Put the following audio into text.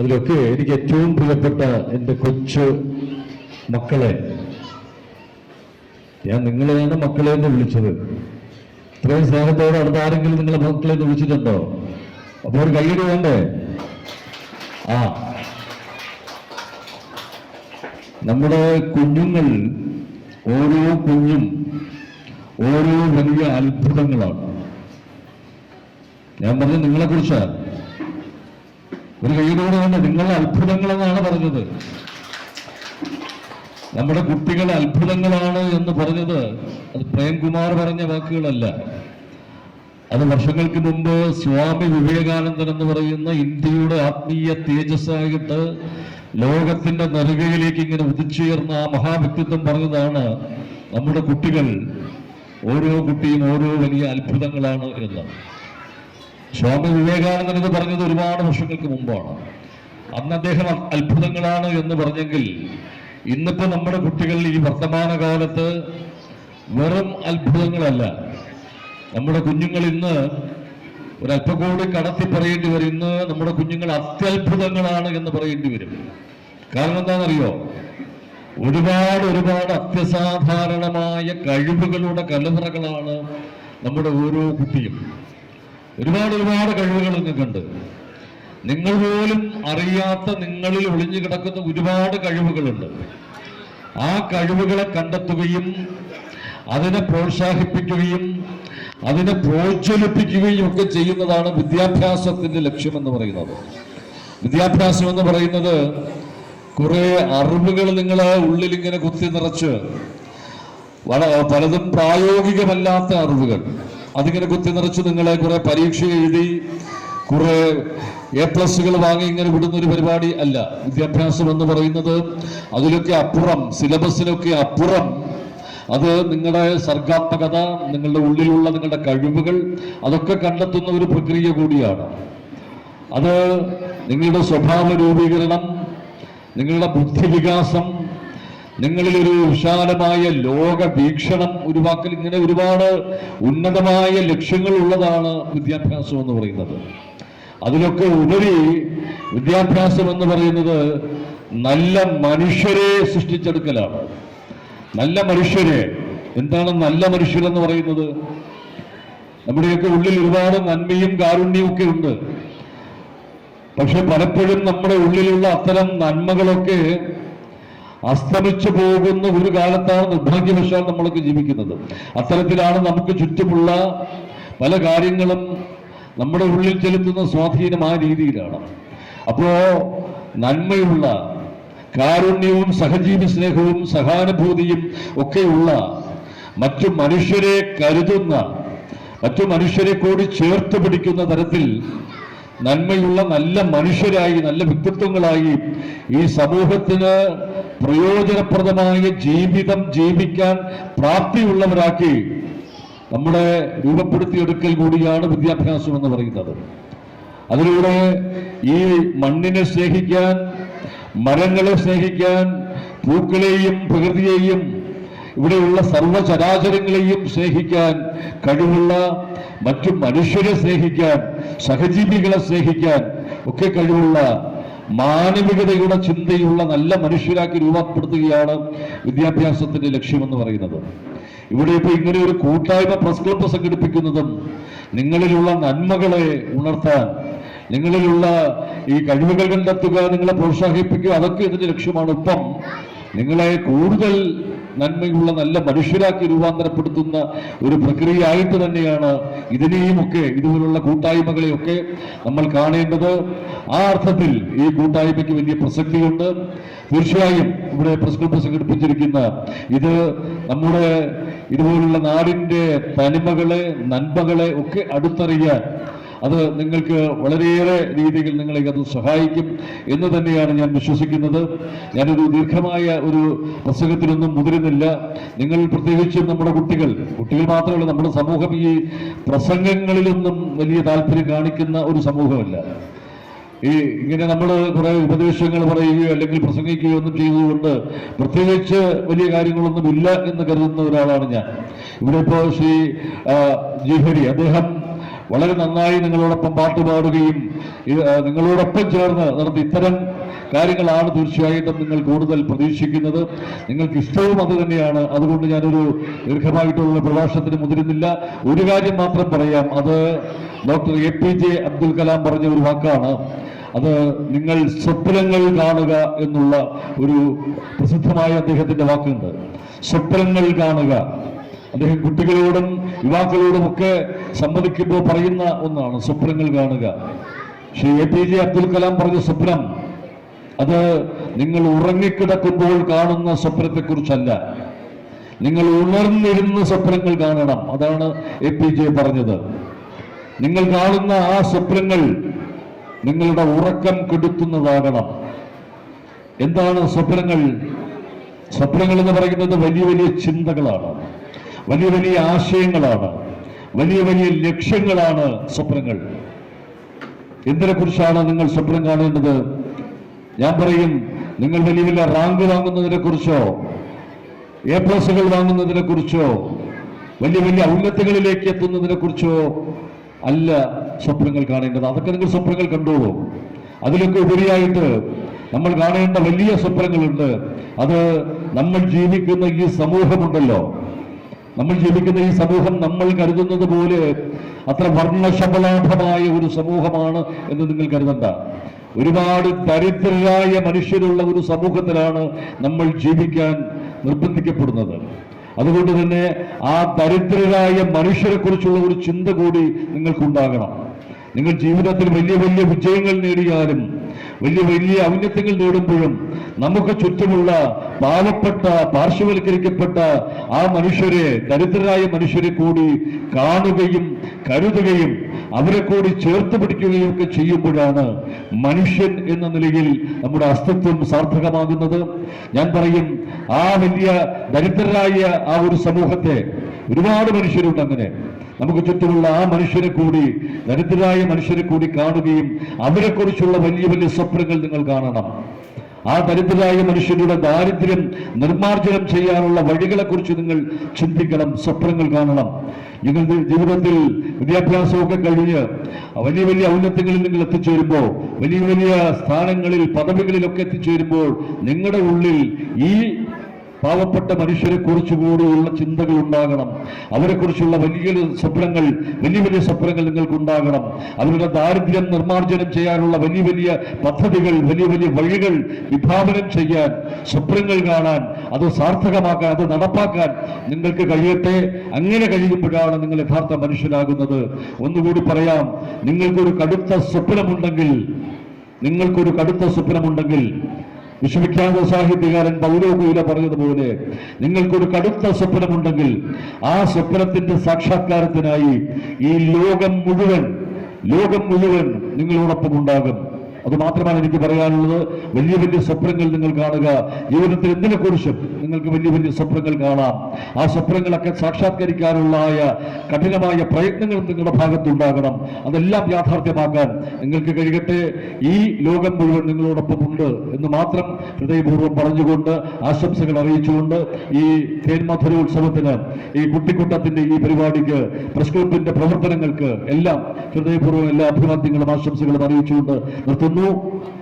അതിലൊക്കെ എനിക്ക് ഏറ്റവും പ്രിയപ്പെട്ട എന്റെ കൊച്ചു മക്കളെ ഞാൻ നിങ്ങളെയാണ് മക്കളെ എന്ന് വിളിച്ചത്. ഇത്രയും സ്നേഹത്തോടെ അടുത്ത ആരെങ്കിലും നിങ്ങളെ മക്കളെ എന്ന് വിളിച്ചിട്ടുണ്ടോ? അപ്പൊ ഒരു കൈയ്യടി വേണ്ടേ? ആ. നമ്മുടെ കുഞ്ഞുങ്ങൾ ഓരോ കുഞ്ഞും ഓരോ വലിയ അത്ഭുതങ്ങളാണ്. ഞാൻ പറഞ്ഞത് നിങ്ങളെ കുറിച്ചാണ്. ഒരു കൈയിലൂടെ തന്നെ നിങ്ങളെ അത്ഭുതങ്ങളെന്നാണ് പറഞ്ഞത്. നമ്മുടെ കുട്ടികൾ അത്ഭുതങ്ങളാണ് എന്ന് പറഞ്ഞത് അത് പ്രേംകുമാർ പറഞ്ഞ വാക്കുകളല്ല. അത് വർഷങ്ങൾക്ക് മുമ്പ് സ്വാമി വിവേകാനന്ദൻ എന്ന് പറയുന്ന ഇന്ത്യയുടെ ആത്മീയ തേജസ്സായിട്ട് ലോകത്തിന്റെ നെറുകയിലേക്ക് ഇങ്ങനെ ഉദിച്ചുയർന്ന ആ മഹാവ്യക്തിത്വം പറഞ്ഞതാണ് നമ്മുടെ കുട്ടികൾ. ഓരോ കുട്ടിയും ഓരോ വലിയ അത്ഭുതങ്ങളാണ് എന്ന്. സ്വാമി വിവേകാനന്ദൻ എന്ന് പറഞ്ഞത് ഒരുപാട് വർഷങ്ങൾക്ക് മുമ്പാണ്. അന്ന് അദ്ദേഹം അത്ഭുതങ്ങളാണ് എന്ന് പറഞ്ഞെങ്കിൽ ഇന്നിപ്പോ നമ്മുടെ കുട്ടികൾ ഈ വർത്തമാന കാലത്ത് വെറും അത്ഭുതങ്ങളല്ല. നമ്മുടെ കുഞ്ഞുങ്ങൾ ഇന്ന് ഒരല്പം കൂടി കടത്തി പറയേണ്ടി വരും. ഇന്ന് നമ്മുടെ കുഞ്ഞുങ്ങൾ അത്യത്ഭുതങ്ങളാണ് എന്ന് പറയേണ്ടി വരും. കാരണം എന്താണെന്നറിയോ? ഒരുപാട് ഒരുപാട് അത്യസാധാരണമായ കഴിവുകളുടെ കലവറകളാണ് നമ്മുടെ ഓരോ കുട്ടിയും. ഒരുപാട് ഒരുപാട് കഴിവുകൾ നിങ്ങൾക്കുണ്ട് നിങ്ങൾ പോലും അറിയാത്ത നിങ്ങളിൽ ഒളിഞ്ഞു കിടക്കുന്ന ഒരുപാട് കഴിവുകളുണ്ട്. ആ കഴിവുകളെ കണ്ടെത്തുകയും അതിനെ പ്രോത്സാഹിപ്പിക്കുകയും അതിനെ പ്രോജ്വലിപ്പിക്കുകയും ഒക്കെ ചെയ്യുന്നതാണ് വിദ്യാഭ്യാസത്തിന്റെ ലക്ഷ്യമെന്ന് പറയുന്നത്. വിദ്യാഭ്യാസം എന്ന് പറയുന്നത് കുറെ അറിവുകൾ നിങ്ങൾ ഉള്ളിൽ ഇങ്ങനെ കുത്തി നിറച്ച് പലതും പ്രായോഗികമല്ലാത്ത അറിവുകൾ. അതിങ്ങനെ കുത്തി നിറച്ച് നിങ്ങളെ കുറെ പരീക്ഷ എഴുതി കുറെ എ പ്ലസുകൾ വാങ്ങി ഇങ്ങനെ വിടുന്ന ഒരു പരിപാടി അല്ല. വിദ്യാഭ്യാസം എന്ന് പറയുന്നത് അതിലൊക്കെ അപ്പുറം സിലബസിനൊക്കെ അപ്പുറം. അത് നിങ്ങളുടെ സർഗാത്മകത നിങ്ങളുടെ ഉള്ളിലുള്ള നിങ്ങളുടെ കഴിവുകൾ അതൊക്കെ കണ്ടെത്തുന്ന ഒരു പ്രക്രിയ കൂടിയാണ്. അത് നിങ്ങളുടെ സ്വഭാവ രൂപീകരണം നിങ്ങളുടെ ബുദ്ധിവികാസം നിങ്ങളിൽ ഒരു വിശാലമായ ലോക വീക്ഷണം ഉരുവാക്കൽ ഇങ്ങനെ ഒരുപാട് ഉന്നതമായ ലക്ഷ്യങ്ങൾ ഉള്ളതാണ് വിദ്യാഭ്യാസം എന്ന് പറയുന്നത്. അതിലൊക്കെ ഉപരി വിദ്യാഭ്യാസം എന്ന് പറയുന്നത് നല്ല മനുഷ്യരെ സൃഷ്ടിച്ചെടുക്കലാണ്. നല്ല മനുഷ്യരെ. എന്താണ് നല്ല മനുഷ്യരെന്ന് പറയുന്നത്? നമ്മുടെയൊക്കെ ഉള്ളിൽ ഒരുപാട് നന്മയും കാരുണ്യവും ഒക്കെ ഉണ്ട്. പക്ഷെ പലപ്പോഴും നമ്മുടെ ഉള്ളിലുള്ള അത്തരം നന്മകളൊക്കെ അസ്തമിച്ചു പോകുന്ന ഒരു കാലത്താണ് നിർഭാഗ്യവശാൽ നമ്മളൊക്കെ ജീവിക്കുന്നത്. അത്തരത്തിലാണ് നമുക്ക് ചുറ്റുമുള്ള പല കാര്യങ്ങളും നമ്മുടെ ഉള്ളിൽ ചെലുത്തുന്ന സ്വാധീനം ആ രീതിയിലാണ്. അപ്പോ നന്മയുള്ള കാരുണ്യവും സഹജീവി സ്നേഹവും സഹാനുഭൂതിയും ഒക്കെയുള്ള മറ്റു മനുഷ്യരെ കരുതുന്ന മറ്റു മനുഷ്യരെ കൂടി ചേർത്ത് പിടിക്കുന്ന തരത്തിൽ നന്മയുള്ള നല്ല മനുഷ്യരായി നല്ല വ്യക്തിത്വങ്ങളായി ഈ സമൂഹത്തിന് പ്രയോജനപ്രദമായ ജീവിതം ജീവിക്കാൻ പ്രാപ്തിയുള്ളവരാക്കി നമ്മുടെ രൂപപ്പെടുത്തിയെടുക്കൽ കൂടിയാണ് വിദ്യാഭ്യാസം എന്ന് പറയുന്നത്. അതിലൂടെ ഈ മണ്ണിനെ സ്നേഹിക്കാൻ മരങ്ങളെ സ്നേഹിക്കാൻ പൂക്കളെയും പ്രകൃതിയെയും ഇവിടെയുള്ള സർവചരാചരങ്ങളെയും സ്നേഹിക്കാൻ കഴിവുള്ള മറ്റു മനുഷ്യരെ സ്നേഹിക്കാൻ സഹജീവികളെ സ്നേഹിക്കാൻ ഒക്കെ കഴിവുള്ള മാനവികതയുടെ ചിന്തയുള്ള നല്ല മനുഷ്യരാക്കി രൂപപ്പെടുത്തുകയാണ് വിദ്യാഭ്യാസത്തിന്റെ ലക്ഷ്യമെന്ന് പറയുന്നത്. ഇവിടെ ഇപ്പൊ ഇങ്ങനെ ഒരു കൂട്ടായ്മ പ്രസ് ക്ലബ്ബ് സംഘടിപ്പിക്കുന്നതും നിങ്ങളിലുള്ള നന്മകളെ ഉണർത്താൻ നിങ്ങളിലുള്ള ഈ കഴിവുകൾ കണ്ടെത്തുക നിങ്ങളെ പ്രോത്സാഹിപ്പിക്കുക അതൊക്കെ ഇതിന്റെ ലക്ഷ്യമാണ്. ഒപ്പം നിങ്ങളെ കൂടുതൽ നന്മയുള്ള നല്ല മനുഷ്യരാക്കി രൂപാന്തരപ്പെടുത്തുന്ന ഒരു പ്രക്രിയയായിട്ട് തന്നെയാണ് ഇതിനെയും ഒക്കെ ഇതുപോലുള്ള കൂട്ടായ്മകളെയൊക്കെ നമ്മൾ കാണേണ്ടത്. ആ അർത്ഥത്തിൽ ഈ കൂട്ടായ്മയ്ക്ക് വലിയ പ്രസക്തിയുണ്ട്. തീർച്ചയായും ഇവിടെ പ്രസ് ക്ലബ്ബ് സംഘടിപ്പിച്ചിരിക്കുന്ന ഇത് നമ്മുടെ ഇതുപോലുള്ള നാടിന്റെ തനിമകളെ നന്മകളെ ഒക്കെ അടുത്തറിയാൻ അത് നിങ്ങൾക്ക് വളരെയേറെ രീതിയിൽ നിങ്ങളെ അത് സഹായിക്കും എന്ന് തന്നെയാണ് ഞാൻ വിശ്വസിക്കുന്നത്. ഞാനൊരു ദീർഘമായ ഒരു പ്രസംഗത്തിലൊന്നും മുതിരുന്നില്ല. നിങ്ങൾ പ്രത്യേകിച്ചും നമ്മുടെ കുട്ടികൾ കുട്ടികൾ മാത്രമല്ല നമ്മുടെ സമൂഹം ഈ പ്രസംഗങ്ങളിലൊന്നും വലിയ താല്പര്യം കാണിക്കുന്ന ഒരു സമൂഹമല്ല. ഈ ഇങ്ങനെ നമ്മൾ കുറെ ഉപദേശങ്ങൾ പറയുകയോ അല്ലെങ്കിൽ പ്രസംഗിക്കുകയോ ഒന്നും ചെയ്തുകൊണ്ട് പ്രത്യേകിച്ച് വലിയ കാര്യങ്ങളൊന്നും ഇല്ല എന്ന് കരുതുന്ന ഒരാളാണ് ഞാൻ. ഇവിടെ ഇപ്പോൾ ശ്രീ ജിഹരി അദ്ദേഹം വളരെ നന്നായി നിങ്ങളോടൊപ്പം പാട്ടുപാടുകയും നിങ്ങളോടൊപ്പം ചേർന്ന് നടത്തി ഇത്തരം കാര്യങ്ങളാണ് തീർച്ചയായിട്ടും നിങ്ങൾ കൂടുതൽ പ്രതീക്ഷിക്കുന്നത്. നിങ്ങൾക്ക് ഇഷ്ടവും അത് തന്നെയാണ്. അതുകൊണ്ട് ഞാനൊരു ദീർഘമായിട്ടുള്ള പ്രഭാഷണത്തിന് മുതിരുന്നില്ല. ഒരു കാര്യം മാത്രം പറയാം. അത് doctor A P J Abdul Kalam പറഞ്ഞ ഒരു വാക്കാണ്. അത് നിങ്ങൾ സ്വപ്നങ്ങൾ കാണുക എന്നുള്ള ഒരു പ്രസിദ്ധമായ അദ്ദേഹത്തിന്റെ വാക്കുണ്ട്. സ്വപ്നങ്ങൾ കാണുക. അദ്ദേഹം കുട്ടികളോടും യുവാക്കളോടും ഒക്കെ സംവദിക്കുമ്പോൾ പറയുന്ന ഒന്നാണ് സ്വപ്നങ്ങൾ കാണുക. Shri A P J Abdul Kalam പറഞ്ഞ സ്വപ്നം അത് നിങ്ങൾ ഉറങ്ങിക്കിടക്കുമ്പോൾ കാണുന്ന സ്വപ്നത്തെക്കുറിച്ചല്ല. നിങ്ങൾ ഉണർന്നിരുന്ന സ്വപ്നങ്ങൾ കാണണം അതാണ് എ പി ജെ പറഞ്ഞത്. നിങ്ങൾ കാണുന്ന ആ സ്വപ്നങ്ങൾ നിങ്ങളുടെ ഉറക്കം കെടുത്തുന്നതാകണം. എന്താണ് സ്വപ്നങ്ങൾ? സ്വപ്നങ്ങൾ എന്ന് പറയുന്നത് വലിയ വലിയ ചിന്തകളാണ്. വലിയ വലിയ ആശയങ്ങളാണ് വലിയ വലിയ ലക്ഷ്യങ്ങളാണ് സ്വപ്നങ്ങൾ. എന്തിനെ കുറിച്ചാണ് നിങ്ങൾ സ്വപ്നം കാണേണ്ടത്? ഞാൻ പറയും നിങ്ങൾ വലിയ വലിയ റാങ്ക് വാങ്ങുന്നതിനെ കുറിച്ചോ എ പ്ലസുകൾ വാങ്ങുന്നതിനെ കുറിച്ചോ വലിയ വലിയ ഔന്നത്യങ്ങളിലേക്ക് എത്തുന്നതിനെ കുറിച്ചോ അല്ല സ്വപ്നങ്ങൾ കാണേണ്ടത്. അതൊക്കെ നിങ്ങൾ സ്വപ്നങ്ങൾ കണ്ടോളൂ അതിലൊക്കെ ഉപരിയായിട്ട് നമ്മൾ കാണേണ്ട വലിയ സ്വപ്നങ്ങളുണ്ട്. അത് നമ്മൾ ജീവിക്കുന്ന ഈ സമൂഹമുണ്ടല്ലോ. നമ്മൾ ജീവിക്കുന്ന ഈ സമൂഹം നമ്മൾ കരുതുന്നത് പോലെ അത്ര വർണശബലാഭമായ ഒരു സമൂഹമാണ് എന്ന് നിങ്ങൾ കരുതണ്ട. ഒരുപാട് ദരിദ്രരായ മനുഷ്യരുള്ള ഒരു സമൂഹത്തിലാണ് നമ്മൾ ജീവിക്കാൻ നിർബന്ധിക്കപ്പെടുന്നത്. അതുകൊണ്ട് തന്നെ ആ ദരിദ്രരായ മനുഷ്യരെ കുറിച്ചുള്ള ഒരു ചിന്ത കൂടി നിങ്ങൾക്കുണ്ടാകണം. നിങ്ങൾ ജീവിതത്തിൽ വലിയ വലിയ വിജയങ്ങൾ നേടിയാലും വലിയ വലിയ ഔന്നത്യങ്ങൾ നേടുമ്പോഴും നമുക്ക് ചുറ്റുമുള്ള പാവപ്പെട്ട പാർശ്വവൽക്കരിക്കപ്പെട്ട ആ മനുഷ്യരെ ദരിദ്രരായ മനുഷ്യരെ കൂടി കാണുകയും കരുതുകയും അവരെ കൂടി ചേർത്ത് പിടിക്കുകയും ഒക്കെ ചെയ്യുമ്പോഴാണ് മനുഷ്യൻ എന്ന നിലയിൽ നമ്മുടെ അസ്തിത്വം സാർത്ഥകമാകുന്നത്. ഞാൻ പറയും ആ വലിയ ദരിദ്രരായ ആ ഒരു സമൂഹത്തെ ഒരുപാട് മനുഷ്യരുണ്ട് അങ്ങനെ. നമുക്ക് ചുറ്റുമുള്ള ആ മനുഷ്യരെ കൂടി ദരിദ്രരായ മനുഷ്യരെ കൂടി കാണുകയും അവരെക്കുറിച്ചുള്ള വലിയ വലിയ സ്വപ്നങ്ങൾ നിങ്ങൾ കാണണം. ആ ദരിദ്രരായ മനുഷ്യരുടെ ദാരിദ്ര്യം നിർമ്മാർജനം ചെയ്യാനുള്ള വഴികളെക്കുറിച്ച് നിങ്ങൾ ചിന്തിക്കണം സ്വപ്നങ്ങൾ കാണണം. നിങ്ങളുടെ ജീവിതത്തിൽ വിദ്യാഭ്യാസമൊക്കെ കഴിഞ്ഞ് വലിയ വലിയ ഔന്നത്യങ്ങളിൽ നിങ്ങൾ എത്തിച്ചേരുമ്പോൾ വലിയ വലിയ സ്ഥാനങ്ങളിൽ പദവികളിലൊക്കെ എത്തിച്ചേരുമ്പോൾ നിങ്ങളുടെ ഉള്ളിൽ ഈ പാവപ്പെട്ട മനുഷ്യരെ കുറിച്ചുകൂടിയുള്ള ചിന്തകൾ ഉണ്ടാകണം. അവരെ കുറിച്ചുള്ള വലിയ വലിയ സ്വപ്നങ്ങൾ വലിയ വലിയ സ്വപ്നങ്ങൾ നിങ്ങൾക്ക് ഉണ്ടാകണം. അവരുടെ ദാരിദ്ര്യം നിർമ്മാർജനം ചെയ്യാനുള്ള വലിയ വലിയ പദ്ധതികൾ വലിയ വലിയ വഴികൾ വിഭാവനം ചെയ്യാൻ സ്വപ്നങ്ങൾ കാണാൻ അത് സാർത്ഥകമാക്കാൻ അത് നടപ്പാക്കാൻ നിങ്ങൾക്ക് കഴിയട്ടെ. അങ്ങനെ കഴിയുമ്പോഴാണ് നിങ്ങൾ യഥാർത്ഥ മനുഷ്യനാകുന്നത് ഒന്നുകൂടി പറയാം നിങ്ങൾക്കൊരു കടുത്ത സ്വപ്നമുണ്ടെങ്കിൽ നിങ്ങൾക്കൊരു കടുത്ത സ്വപ്നമുണ്ടെങ്കിൽ വിശ്വവിഖ്യാത സാഹിത്യകാരൻ പൗരോ കൂല പറഞ്ഞതുപോലെ നിങ്ങൾക്കൊരു കടുത്ത സ്വപ്നമുണ്ടെങ്കിൽ ആ സ്വപ്നത്തിന്റെ സാക്ഷാത്കാരത്തിനായി ഈ ലോകം മുഴുവൻ ലോകം മുഴുവൻ നിങ്ങളോടൊപ്പം ഉണ്ടാകും. അത് മാത്രമാണ് എനിക്ക് പറയാനുള്ളത്. വലിയ വലിയ സ്വപ്നങ്ങൾ നിങ്ങൾ കാണുക. ജീവിതത്തിൽ എന്തിനെ കുറിച്ചും നിങ്ങൾക്ക് വലിയ വലിയ സ്വപ്നങ്ങൾ കാണാം. ആ സ്വപ്നങ്ങളൊക്കെ സാക്ഷാത്കരിക്കാനുള്ള കഠിനമായ പ്രയത്നങ്ങൾ നിങ്ങളുടെ ഭാഗത്തുണ്ടാകണം. അതെല്ലാം യാഥാർത്ഥ്യമാക്കാൻ നിങ്ങൾക്ക് കഴിയട്ടെ. ഈ ലോകം മുഴുവൻ നിങ്ങളോടൊപ്പം ഉണ്ട് എന്ന് മാത്രം ഹൃദയപൂർവം പറഞ്ഞുകൊണ്ട് ആശംസകൾ അറിയിച്ചുകൊണ്ട് ഈ തേന്മധുരോത്സവത്തിന് ഈ കുട്ടിക്കുട്ടത്തിന്റെ ഈ പരിപാടിക്ക് പ്രസ് പ്രവർത്തനങ്ങൾക്ക് എല്ലാം ഹൃദയപൂർവം എല്ലാ അഭിവാദ്യങ്ങളും ആശംസകളും അറിയിച്ചുകൊണ്ട് നിർത്തുന്നു. No.